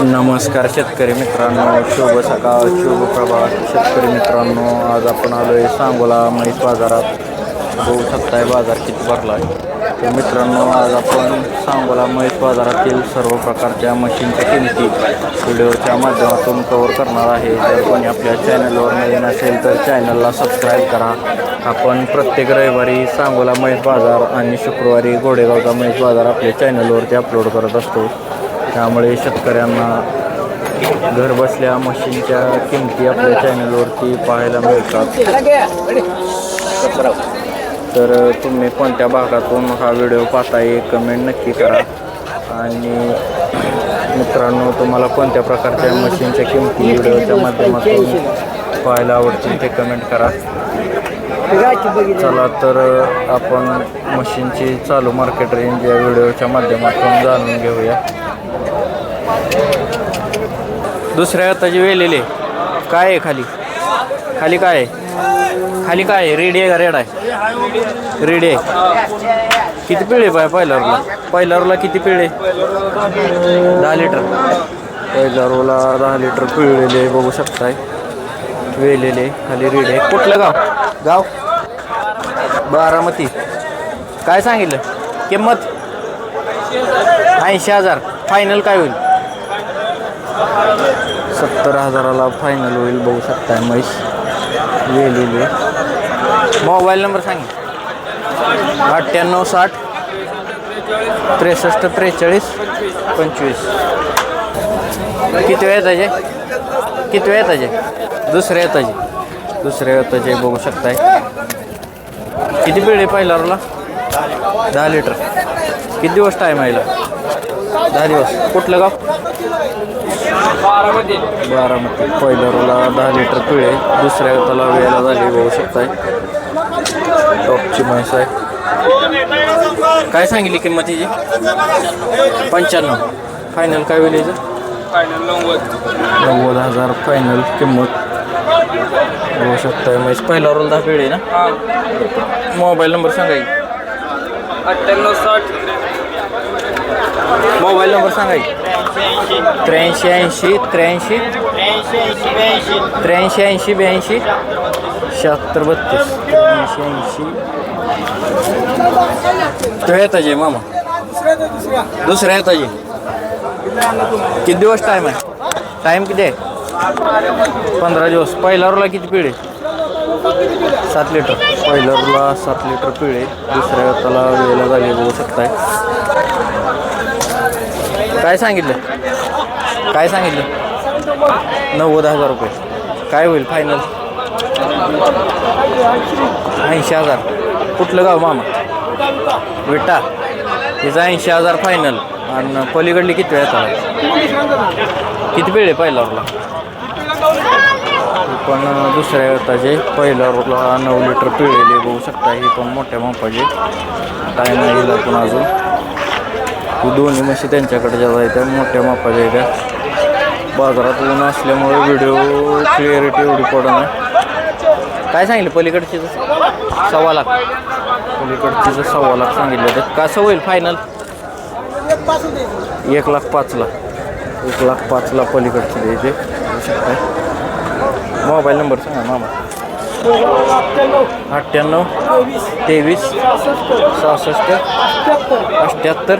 नमस्कार शेतकरी मित्रांनो शुभ सकाळ शुभ प्रभात. शेतकरी मित्रांनो आज आपण आलो आहे सांगोला म्हैस बाजारात. बघू शकताय बाजार किती भरला आहे तर मित्रांनो आज आपण सांगोला म्हैस बाजारातील सर्व प्रकारच्या मशीनच्या किमती व्हिडिओच्या माध्यमातून कवर करणार आहे. जर कोणी आपल्या चॅनलवर नवीन असेल तर चॅनलला सबस्क्राईब करा. आपण प्रत्येक रविवारी सांगोला म्हैस बाजार आणि शुक्रवारी गोडेगावचा म्हैस बाजार आपल्या चॅनलवरती अपलोड करत असतो. त्यामुळे शेतकऱ्यांना घर बसल्या मशीनच्या किमती आपल्या चॅनलवरती पाहायला मिळतात. तर तुम्ही कोणत्या भागातून हा व्हिडिओ पाहताय कमेंट नक्की करा. आणि मित्रांनो तुम्हाला कोणत्या प्रकारच्या मशीनच्या किमती व्हिडिओच्या माध्यमातून पाहायला आवडतील ते कमेंट करा. चला तर आपण मशीनची चालू मार्केट रेंज या व्हिडिओच्या माध्यमातून जाणून घेऊया. दुसऱ्या हाताची वेलेले. काय आहे खाली? खाली काय आहे? खाली काय आहे? रेड आहे का रेड आहे? रेड आहे. किती पिळे पाय पहिल्या रोला किती पिळे? दहा लिटर. पहिल्या दहा लिटर पिळलेले बघू शकताय. वेलेले खाली रेड आहे. कुठलं गाव? गाव? बारामती. काय सांगितलं? किंमत? ऐंशी हजार. फायनल काय होईल? सत्तर हजाराला फायनल होईल बघू शकताय म्हैस वेलेली मोबाईल नंबर सांग. अठ्ठ्याण्णव साठ त्रेसष्ट त्रेचाळीस पंचवीस. किती वेळ येताचे किती वेळ येताचे दुसऱ्या येताचे दुसऱ्या येताचे बघू शकताय. किती आहे पहिला रोला दहा लिटर. किती दिवस टाईम आहे? दहा दिवस. कुठलं गाव? बारामती. पहिल्या रोला दहा लिटर पिळे दुसऱ्या त्याला वेळेला झाली बघू शकताय. टॉपची म्हैस आहे. काय सांगितली किंमत तिची पंच्याण्णव. फायनल काय होईल याचं नव्वद. हजार फायनल किंमत. बघू शकताय पहिला रोल दहा पिळे ना? मोबाईल नंबर सांगा की. अठ्ठ्याण्णव साठ. मोबाईल नंबर सांगा की. त्र्याऐंशी ऐंशी त्र्याऐंशी. त्र्याऐंशी ऐंशी ब्याऐंशी. शहात्तर बत्तीस. त्र्याऐंशी ऐंशी. तो येताचे मामा. दुसऱ्या येताचे किती दिवस टाईम आहे? टाईम किती आहे? पंधरा दिवस. पहिलारला किती पिढे सात लिटर. पहिल्या सात लिटर पिळे. दुसऱ्या त्याला वेळेला झाली बघू शकताय. काय सांगितलं? काय सांगितलं? नव्वद हजार रुपये. काय होईल फायनल ऐंशी हजार. कुठलं गाव मामा? विटा. तिचं ऐंशी हजार फायनल आणि पलीकडली किती वेळ येतात? किती वेळ आहे पहिला आपण पण दुसऱ्या येताचे पहिल्या रोला नऊ लिटर पिळलेले बघू शकता ही पण मोठ्या मापाचे टाईम नाही हिला पण अजून. ही दोन्ही म्हशी त्यांच्याकडे ज्या आहेत त्या मोठ्या मापाच्या त्या. बाजारात ऊन असल्यामुळे व्हिडिओ क्लिअरिटी एवढी पडत नाही. काय सांगितलं पलीकडची सव्वा लाख. पलीकडची सव्वा लाख सांगितलं तर कसं होईल फायनल एक लाख पाचला एक लाख पाचला पलीकडची द्यायचे. शकता मोबाईल नंबर सांगा मामा अठ्ठ्याण्णव तेवीस सहासष्ट अठ्ठ्याहत्तर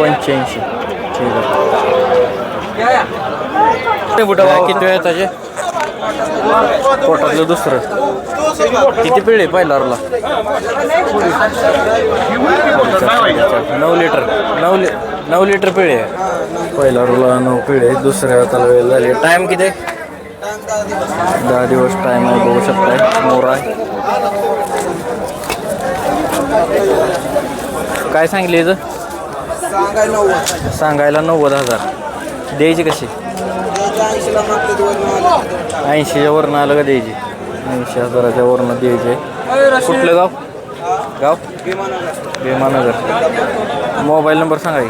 पंच्याऐंशी. ठीक आहे. किती वेळ त्याचे पोटातलं दुसरं. किती पिढी पहिला रोला नऊ लिटर. नऊ लि नऊ लिटर पिढी आहे. पहिला रोला नऊ पिढी आहे दुसऱ्या त्याला वेळ झाली. टाईम किती दहा दिवस टाईम आहे बघू शकताय. मोर आहे. काय सांगली याचं सांगायला नव्वद हजार. द्यायची कशी? ऐंशीच्या वरनं आलं का द्यायची? ऐंशी हजाराच्या वरनं द्यायचे. कुठलं गाव? गाव? भीमानगर. मोबाईल नंबर सांगा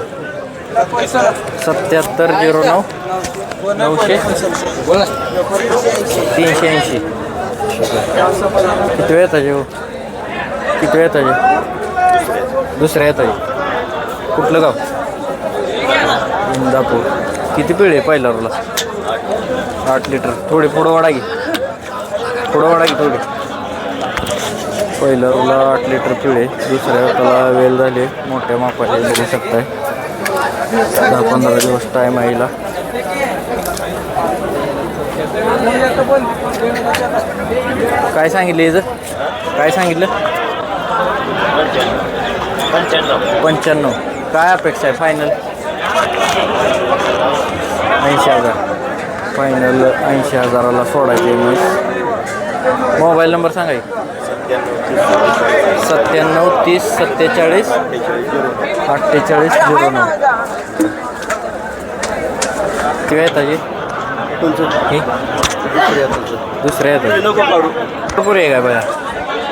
सत्याहत्तर झिरो नऊ. नऊशे. तीनशे ऐंशी किती वेळ येताचे हो किती वेळ येताचे दुसऱ्या येताचे कुठलं गाव? इंदापूर. किती पिळे पहिला रोला आठ लिटर. थोडे पुढं वाढा की. पुढं वाढा घे थोडे. पहिल्या रोला आठ लिटर पिळे दुसऱ्या त्याला वेल झाले मोठ्या मापाचे बघू शकताय. दहा पंधरा दिवस टाईम आईला काय सांगितलं याचं काय सांगितलं? पंच्याण्णव. काय अपेक्षा आहे? फायनल ऐंशी हजार. फायनल ऐंशी हजाराला सोडायचे मी मोबाईल नंबर सांगा सत्त्याण्णव तीस सत्तेचाळीस अठ्ठेचाळीस झिरो नऊ. किती आहे ताजी ही? दुसऱ्या येतात. भरपूर आहे काय बघा?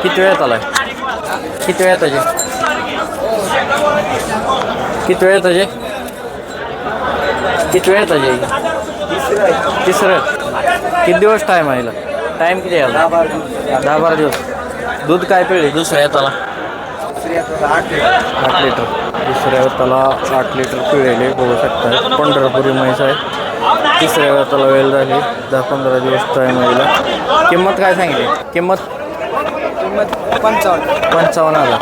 किती वेळात आलाय? किती वेळात ताजे किती वेळात ताजे किती वेळात ताजे तिसरं. किती दिवस टाईम आहे हिला? टाईम किती आहे? दहा बारा दिवस. दूध काय पिळे दुसऱ्या येताला. आठ लिटर. दुसऱ्या वेताला आठ लिटर पिळेले बघू शकता पंढरपुरी म्हैस आहे. तिसऱ्या वेताला वेळ झाली. दहा पंधरा दिवस टाईम आहे किंमत काय सांगितली? किंमत? किंमत पंचावन्न. पंचावन्न हजार.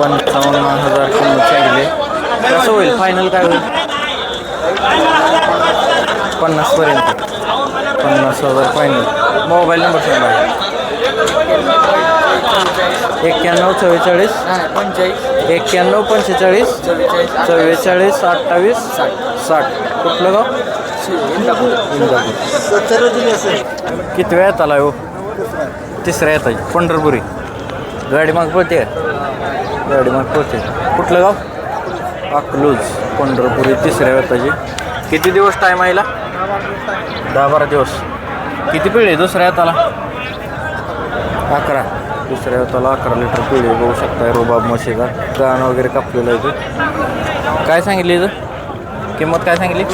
पंचावन्न हजार किंमत सांगितली. कसं होईल? फायनल काय होईल? पन्नासपर्यंत पन्नास हजार फायनल मोबाईल नंबर सांगा. एक्क्याण्णव चव्वेचाळीस. पंचेचाळीस. एक्क्याण्णव पंचेचाळीस. चव्वेचाळीस अठ्ठावीस. साठ. कुठलं गाव? इंदापूर. किती वेळात आला हो? तिसऱ्या येतात पंढरपुरी. गाडी माग पळते गाडी माग पळते कुठलं गाव? अकलूज पंढरपुरी तिसऱ्या वेताची किती दिवस टाईम आईला दहा बारा दिवस. किती पिढी दुसऱ्या हाताला अकरा. दुसऱ्या हाताला अकरा लिटर पिळे बघू शकताय रोबाब म्हशीचा कान वगैरे कापलेलं आहे इथे काय सांगितली इथं? किंमत काय सांगितली?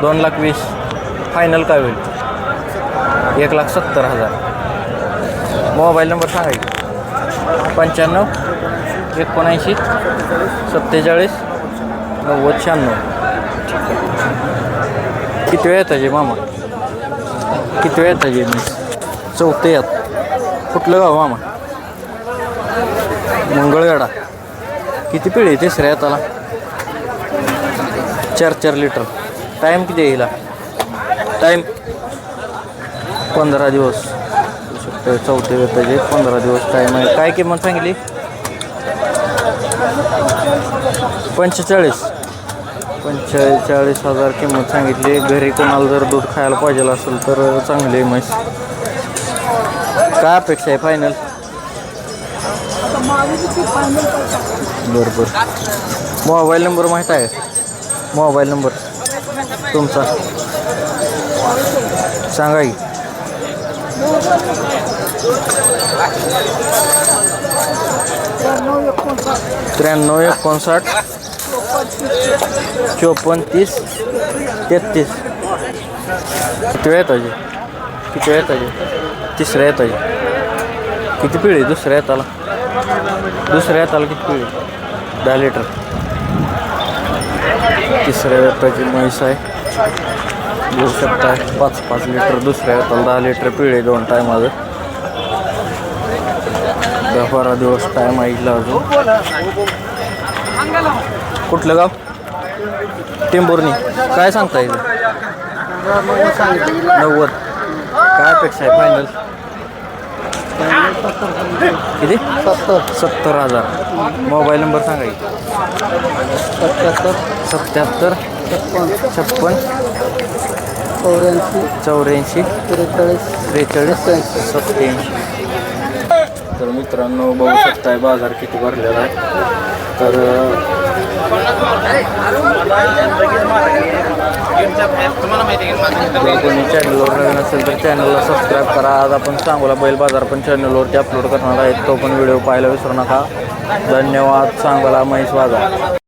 दोन लाख वीस. फायनल काय होईल? एक लाख सत्तर हजार. मोबाईल नंबर सांगायचे पंच्याण्णव एकोणऐंशी सत्तेचाळीस नव्वद शहाण्णव. किती वेळ येताचे मामा? किती वेळ येताचे मी? चौथे यात. कुठलं गाव मामा? मंगळवेढा. किती पिढी तिसऱ्या श्रेयाताला चार चार लिटर. टाईम किती येईल टाईम पंधरा दिवस. चौथे वेताचे पंधरा दिवस टाईम आहे. काय किंमत सांगितली? पंचेचाळीस. पंचेचाळीस हजार किंमत सांगितली. घरी कोणाला जर दूध खायला पाहिजे असेल तर चांगली आहे म्हैस. काय अपेक्षा आहे फायनल बरं बरं मोबाईल नंबर माहीत आहे? Mobile number. तुमचा? सांगा की. त्र्याण्णव एकोणसाठ. चोपन्न तीस. तेहतीस. किती वेळ येताचे किती वेळ येताचे तिसऱ्या येताचे किती पिढी दुसऱ्या येताला? दुसऱ्या येताला किती पिढी दहा लिटर. तिसऱ्या व्यापाची म्हैस आहे. घेऊ शकता. पाच पाच लिटर. दुसऱ्या व्यापाला दहा लिटर पिळे दोन टायमाचं दहा बारा दिवस टाईम ऐकला अजून. कुठलं गाव? टेंभुर्णी काय सांगता येईल नव्वद. काय अपेक्षा आहे फायनल किती? सत्तर सत्तर हजार. मोबाईल नंबर सांगा सत्याहत्तर. सत्याहत्तर. छप्पन. छप्पन. चौऱ्याऐंशी. चौऱ्याऐंशी. त्रेचाळीस. त्रेचाळीस. सत्याऐंशी तर मित्रांनो बघू शकताय बाजार किती भरलेला आहे. तर जर चॅनलवर नवीन असेल तर चॅनलला सबस्क्राईब करा आज आपण सांगोला बैल बाजार पण चॅनलवरती अपलोड करणार आहे तो पण व्हिडिओ पाहायला विसरू नका धन्यवाद सांगोला महेश बाजार